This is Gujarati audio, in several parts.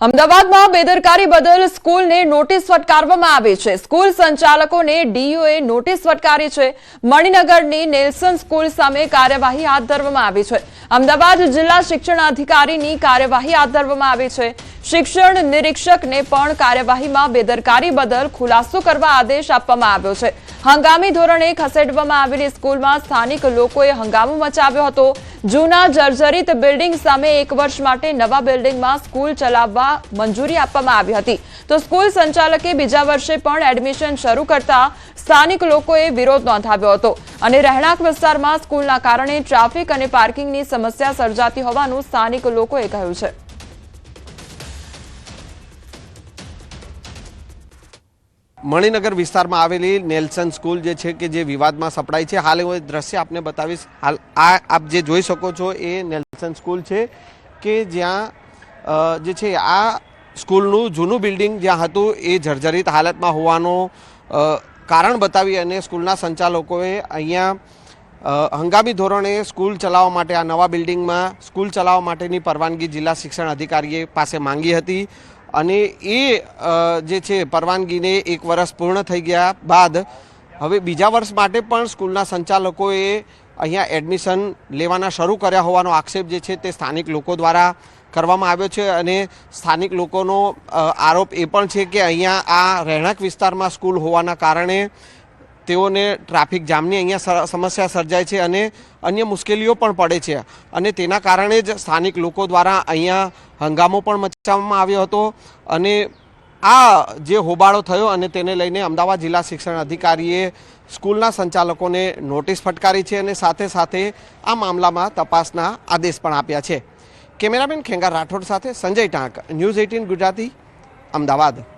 અમદાવાદમાં બેદરકારી બદલ સ્કૂલને નોટિસ ફટકારવામાં આવી છે. સ્કૂલ સંચાલકોને ડીઓએ નોટિસ ફટકારી છે. મણિનગરની નેલ્સન સ્કૂલ સામે કાર્યવાહી હાથ ધરવામાં આવી છે. અમદાવાદ જિલ્લા શિક્ષણ અધિકારીની કાર્યવાહી હાથ ધરવામાં આવી છે. શિક્ષણ નિરીક્ષકને પણ કાર્યવાહીમાં બેદરકારી બદલ ખુલાસો કરવા આદેશ આપવામાં આવ્યો છે. હંગામી ધોરણે ખસેડવામાં આવેલી સ્કૂલમાં સ્થાનિક લોકોએ હંગામો મચાવ્યો હતો. જૂના જર્જરિત બિલ્ડિંગ સામે એક વર્ષ માટે નવા બિલ્ડિંગમાં સ્કૂલ ચલાવવા મંજૂરી આપવામાં આવી હતી. તો સ્કૂલ સંચાલકે બીજા વર્ષે પણ એડમિશન શરૂ કરતા સ્થાનિક લોકોએ વિરોધ નોંધાવ્યો હતો. અને રહેણાંક વિસ્તારમાં સ્કૂલના કારણે ટ્રાફિક અને પાર્કિંગની સમસ્યા સર્જાતી હોવાનું સ્થાનિક લોકોએ કહ્યું છે. મણિનગર વિસ્તારમાં આવેલી નેલ્સન સ્કૂલ જે છે કે જે વિવાદમાં સપડાઈ છે, હાલ હું એ દ્રશ્ય આપને બતાવીશ. હાલ આ આપ જે જોઈ શકો છો, એ નેલ્સન સ્કૂલ છે કે જ્યાં જે છે આ સ્કૂલનું જૂનું બિલ્ડિંગ જ્યાં હતું એ જર્જરિત હાલતમાં હોવાનું કારણ બતાવી અને સ્કૂલના સંચાલકોએ અહીંયા હંગામી ધોરણે સ્કૂલ ચલાવવા માટે આ નવા બિલ્ડિંગમાં સ્કૂલ ચલાવવા માટેની પરવાનગી જિલ્લા શિક્ષણ અધિકારીએ પાસે માંગી હતી અને એ જે છે પરવાનગીને એક વર્ષ પૂર્ણ થઈ ગયા બાદ હવે બીજા વર્ષ માટે પણ સ્કૂલના સંચાલકોએ અહીંયા એડમિશન લેવાના શરૂ કર્યા હોવાનો આક્ષેપ જે છે તે સ્થાનિક લોકો દ્વારા કરવામાં આવ્યો છે અને સ્થાનિક લોકોનો આરોપ એ પણ છે કે અહીંયા આ રહેણાંક વિસ્તારમાં સ્કૂલ હોવાના કારણે તેઓને ટ્રાફિક જામની અહીંયા સમસ્યા સર્જાય છે અને અન્ય મુશ્કેલીઓ પણ પડે છે. અને તેના કારણે જ સ્થાનિક લોકો દ્વારા અહીંયા હંગામો પણ મચાવવામાં આવ્યો હતો. અને આ જે હોબાળો થયો અને તેને લઈને અમદાવાદ જિલ્લા શિક્ષણ અધિકારીએ સ્કૂલના સંચાલકોને નોટિસ ફટકારી છે અને સાથે સાથે આ મામલામાં તપાસના આદેશ પણ આપ્યા છે. કેમેરામેન ખેંગા રાઠોડ સાથે સંજય ટાંક, ન્યૂઝ એઇટીન ગુજરાતી, અમદાવાદ.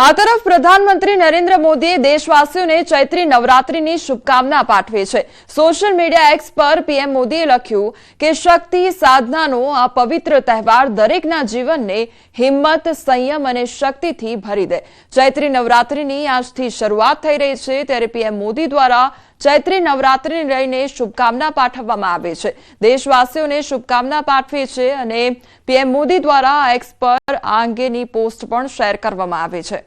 આ તરફ પ્રધાનમંત્રી નરેન્દ્ર મોદીએ દેશવાસીઓને ચૈત્રી નવરાત્રીની શુભકામના પાઠવી છે. સોશિયલ મીડિયા એક્સ પર પીએમ મોદીએ લખ્યું કે શક્તિ, સાધનાનો આ પવિત્ર તહેવાર દરેકના જીવનને હિંમત, સંયમ અને શક્તિથી ભરી દે. ચૈત્રી નવરાત્રીની આજથી શરૂઆત થઈ રહી છે ત્યારે પીએમ મોદી દ્વારા ચૈત્રી નવરાત્રીને લઈને શુભકામના પાઠવવામાં આવે છે. દેશવાસીઓને શુભકામના પાઠવી છે અને પીએમ મોદી દ્વારા એક્સ પર આ અંગેની પોસ્ટ પણ શેર કરવામાં આવી છે.